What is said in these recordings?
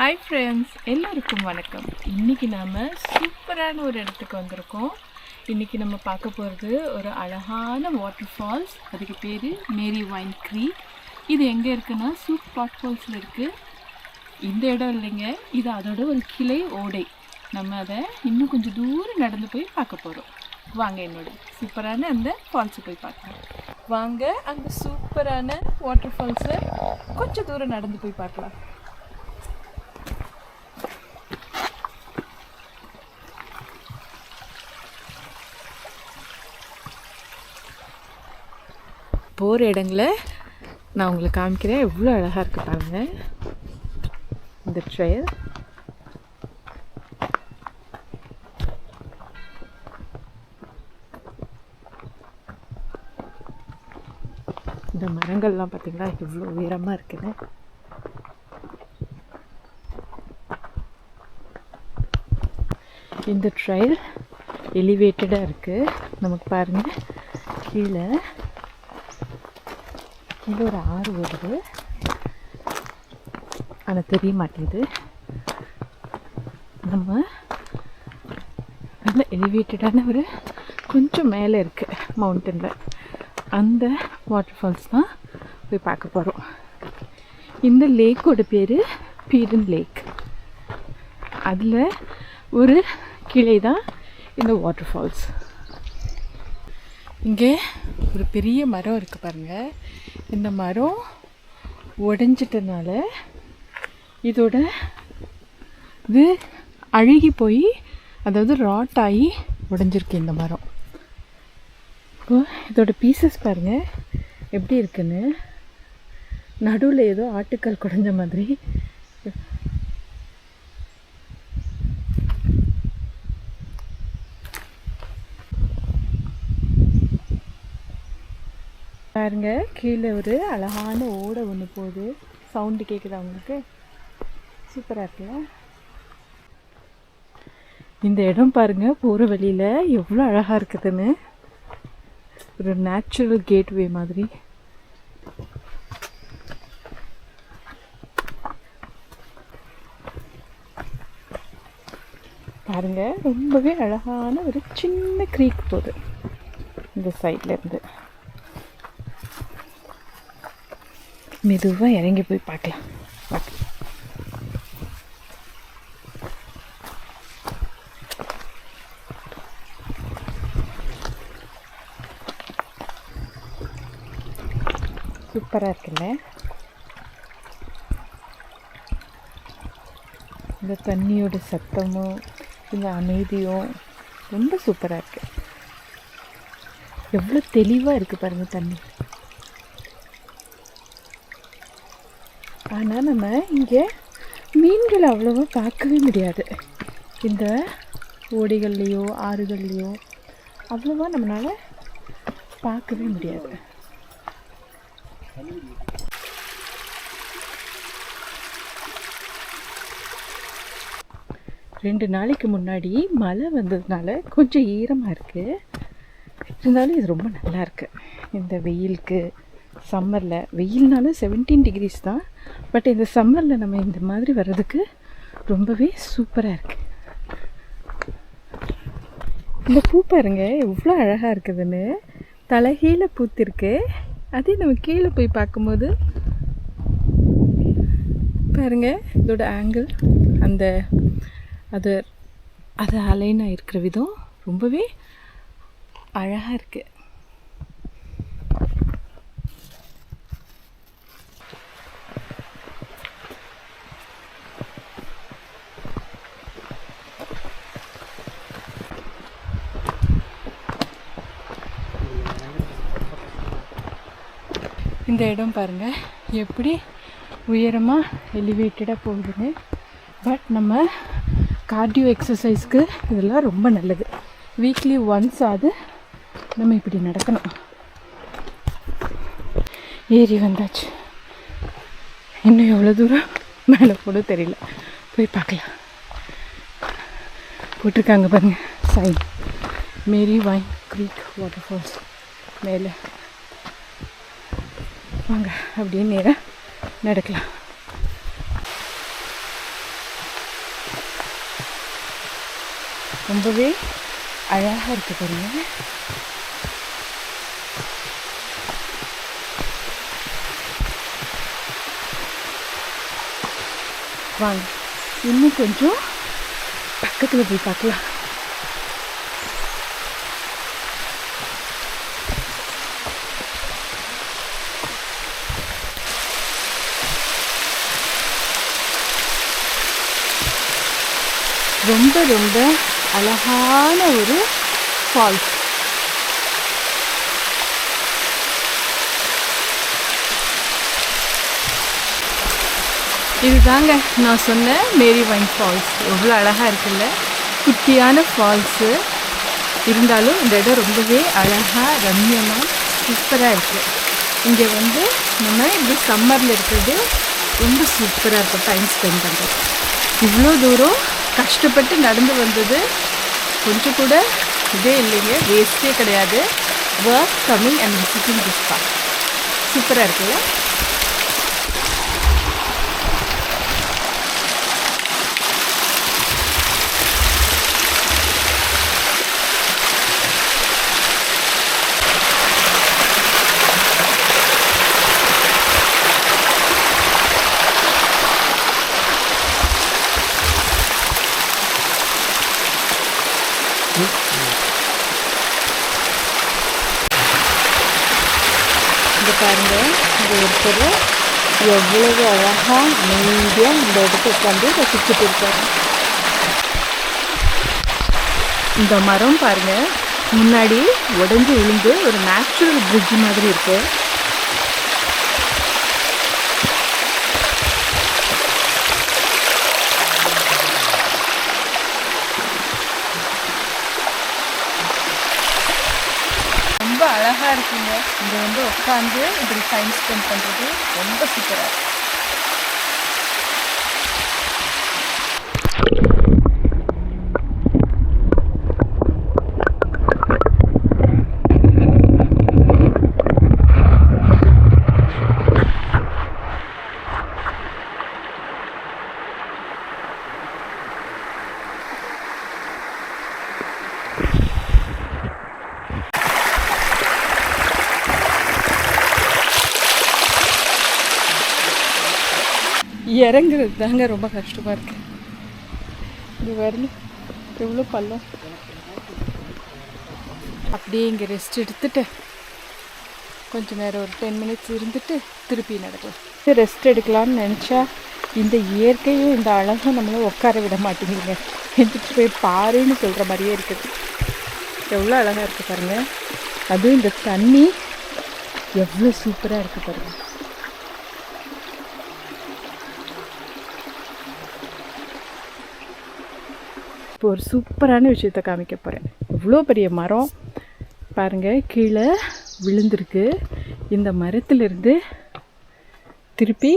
Hi friends எல்லாருக்கும் வணக்கம். இன்றைக்கி நாம் சூப்பரான ஒரு இடத்துக்கு வந்திருக்கோம். இன்றைக்கி நம்ம பார்க்க போகிறது ஒரு அழகான வாட்டர் ஃபால்ஸ் அதுக்கு பேர் மேரி வைன் க்ரீக் இது எங்கே இருக்குன்னா சூப் வாட் ஃபால்ஸில் இருக்குது இந்த இடம் இல்லைங்க இது அதோட ஒரு கிளை ஓடை. நம்ம அதை இன்னும் கொஞ்சம் தூரம் நடந்து போய் பார்க்க போகிறோம் வாங்க என்னோட சூப்பரான அந்த ஃபால்ஸை போய் பார்க்கலாம். வாங்க அந்த சூப்பரான வாட்டர் ஃபால்ஸை கொஞ்சம் தூரம் நடந்து போய் பார்க்கலாம். போகிற இடங்கள நான் உங்களுக்கு காமிக்கிறேன். எவ்வளோ அழகாக இருக்குது பாருங்கள் இந்த ட்ரெயில். இந்த மரங்கள்லாம் பார்த்தீங்களா எவ்வளோ உயரமாக இருக்குன்னு. இந்த ட்ரையல் எலிவேட்டடாக இருக்குது நமக்கு பாருங்கள் கீழே இங்கே ஒரு ஆறு வருது. ஆனால் தெரிய மாட்டேங்குது. நம்ம நல்ல எலிவேட்டடான ஒரு கொஞ்சம் மேலே இருக்குது மவுண்டனில் அந்த வாட்டர் ஃபால்ஸ் தான் போய் பார்க்க போகிறோம் இந்த லேக்கோட பேர் பீரன் லேக் அதில் ஒரு கிளை தான் இந்த வாட்டர் ஃபால்ஸ் இங்கே ஒரு பெரிய மரம் இருக்குது பாருங்கள் இந்த மரம் உடஞ்சிட்டனால இதோட இது அழுகி போய் அதாவது ராட் ஆகி உடஞ்சிருக்கு இந்த மரம். இப்போ இதோட பீசஸ் பாருங்கள் எப்படி இருக்குன்னு? நடுவில் ஏதோ ஆட்டுக்கல் குடஞ்ச மாதிரி பாருங்க கீழே ஒரு அழகான ஓடை ஒன்று போகுது. சவுண்டு கேட்குதா உங்களுக்கு? சூப்பராக இருக்குல்ல? இந்த இடம் பாருங்க போகிற வழியில் எவ்வளோ அழகாக இருக்குதுன்னு. ஒரு நேச்சுரல் கேட்வே மாதிரி. பாருங்க ரொம்பவே அழகான ஒரு சின்ன க்ரீக் போகுது. இந்த சைட்லேருந்து மெதுவாக இறங்கி போய் பார்க்கலாம். சூப்பராக இருக்குல்ல? இந்த தண்ணியோட சத்தமும் இந்த அமைதியும் ரொம்ப சூப்பராக இருக்கு. எவ்வளோ தெளிவாக இருக்குது பாருங்கள் தண்ணி. ஆனால் நம்ம இங்கே மீன்கள் அவ்வளோவா பார்க்கவே முடியாது. இந்த ஓடைகள்லேயோ ஆறுகள்லேயோ அவ்வளோவா நம்மளால் பார்க்கவே முடியாது. ரெண்டு நாளைக்கு முன்னாடி மழை வந்ததுனால கொஞ்சம் ஈரமாக இருக்குது இருந்தாலும் இது ரொம்ப நல்லா இருக்குது இந்த வெயிலுக்கு சம்மரில் வெயில்னாலும் செவன்டீன் டிகிரிஸ் தான். பட் இந்த சம்மரில் நம்ம இந்த மாதிரி வர்றதுக்கு ரொம்பவே சூப்பராக இருக்குது இந்த பூ பாருங்க எவ்வளோ அழகாக இருக்குதுன்னு. தலைகீழ பூத்திருக்கு. அதே நம்ம கீழே போய் பார்க்கும்போது பாருங்க இதோட ஆங்கிள் அந்த அது அது அலைனாக இருக்கிற விதம் ரொம்பவே அழகாக இருக்குது இந்த இடம் பாருங்கள் எப்படி உயரமாக எலிவேட்டடாக போகுதுன்னு. பட் நம்ம கார்டியோ எக்ஸசைஸ்க்கு இதெல்லாம் ரொம்ப நல்லது. வீக்லி ஒன்ஸ் ஆகுது நம்ம இப்படி நடக்கணும். ஏறி வந்தாச்சு. இன்னும் எவ்வளோ தூரம் மேலே போட தெரியல. போய் பார்க்கலாம். போட்டிருக்காங்க பாருங்க. Sign Mary wine creek water falls மேலே. வாங்க அப்படின்னு நேராக நடக்கலாம். ரொம்பவே அழகாக இருக்குது பாருங்க. வாங்க இன்னும் கொஞ்சம் பக்கத்தில் போய் பார்க்கலாம். ரொம்ப ரொம்ப அழகான ஒரு ஃபால்ஸ் இதுதாங்க நான் சொன்ன மேரி வைன் ஃபால்ஸ். எவ்வளோ அழகாக இருக்குல்ல? குட்டியான ஃபால்ஸு. இருந்தாலும் இந்த இடம் ரொம்பவே அழகாக ரம்யமாக சூப்பராக இருக்குது இங்கே வந்து நம்ம இப்படி சம்மரில் இருக்கிறது ரொம்ப சூப்பராக இருக்கும் டைம் ஸ்பெண்ட் பண்ணுறது இவ்வளோ தூரம் கஷ்டப்பட்டு நடந்து வந்தது. கொஞ்சம் கூட இதே இல்லைங்க. வேஸ்ட்டே கிடையாது. Work coming and visiting this park சூப்பராக இருக்குல்ல? இந்த பாருங்க இங்கே இருக்கிற எவ்வளவு அழகாக அமைதியாக இந்த இடத்த உட்காந்து ரசிச்சுட்டு இருக்காரு. இந்த மரம் பாருங்க முன்னாடி உடஞ்சு விழுந்து ஒரு நேச்சுரல் பிரிட்ஜ் மாதிரி இருக்கு. ரொம்ப அழகாக இருக்கு. இங்கே வந்து உட்காந்து இப்படி டைம் ஸ்பெண்ட் பண்ணுறது ரொம்ப சூப்பராக இருக்கும் இறங்குறது தாங்க ரொம்ப கஷ்டமாக இருக்கு. இது வரணும் எவ்வளோ பள்ளம். அப்படியே இங்கே ரெஸ்ட் எடுத்துட்டு கொஞ்சம் நேரம் ஒரு டென் மினிட்ஸ் இருந்துட்டு திருப்பி நடக்கலாம். ரெஸ்ட் எடுக்கலாம்னு நினச்சா இந்த இயற்கையும் இந்த அழகும் நம்மளை உட்கார விட மாட்டேங்குதுங்க. எந்திரிச்சு போய் பாருன்னு சொல்கிற மாதிரியே இருக்குது. எவ்வளோ அழகாக இருக்குது பாருங்கள் அதுவும் இந்த தண்ணி எவ்வளோ சூப்பராக இருக்குது பாருங்கள் இப்போ ஒரு சூப்பரான விஷயத்தை காமிக்க போகிறேன் இவ்வளோ பெரிய மரம். பாருங்கள் கீழே விழுந்திருக்கு. இந்த மரத்துலேருந்து திருப்பி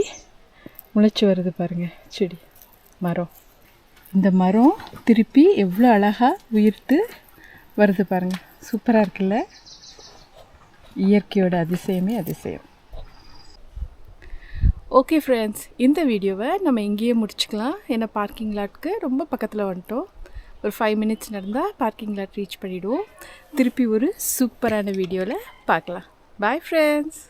முளைச்சி வருது பாருங்கள் செடி மரம். இந்த மரம் திருப்பி எவ்வளோ அழகாக உயிர்த்து வருது பாருங்கள் சூப்பராக இருக்குல்ல? இயற்கையோட அதிசயமே அதிசயம். ஓகே ஃப்ரெண்ட்ஸ் இந்த வீடியோவை நம்ம இங்கேயே முடிச்சுக்கலாம். ஏன்னா பார்க்கிங் லாட்க்கு ரொம்ப பக்கத்தில் வந்துட்டோம். ஒரு ஃபைவ் மினிட்ஸ் நடந்தால் பார்க்கிங் லாட் ரீச் பண்ணிவிடுவோம் திருப்பி ஒரு சூப்பரான வீடியோவில் பார்க்கலாம். Bye friends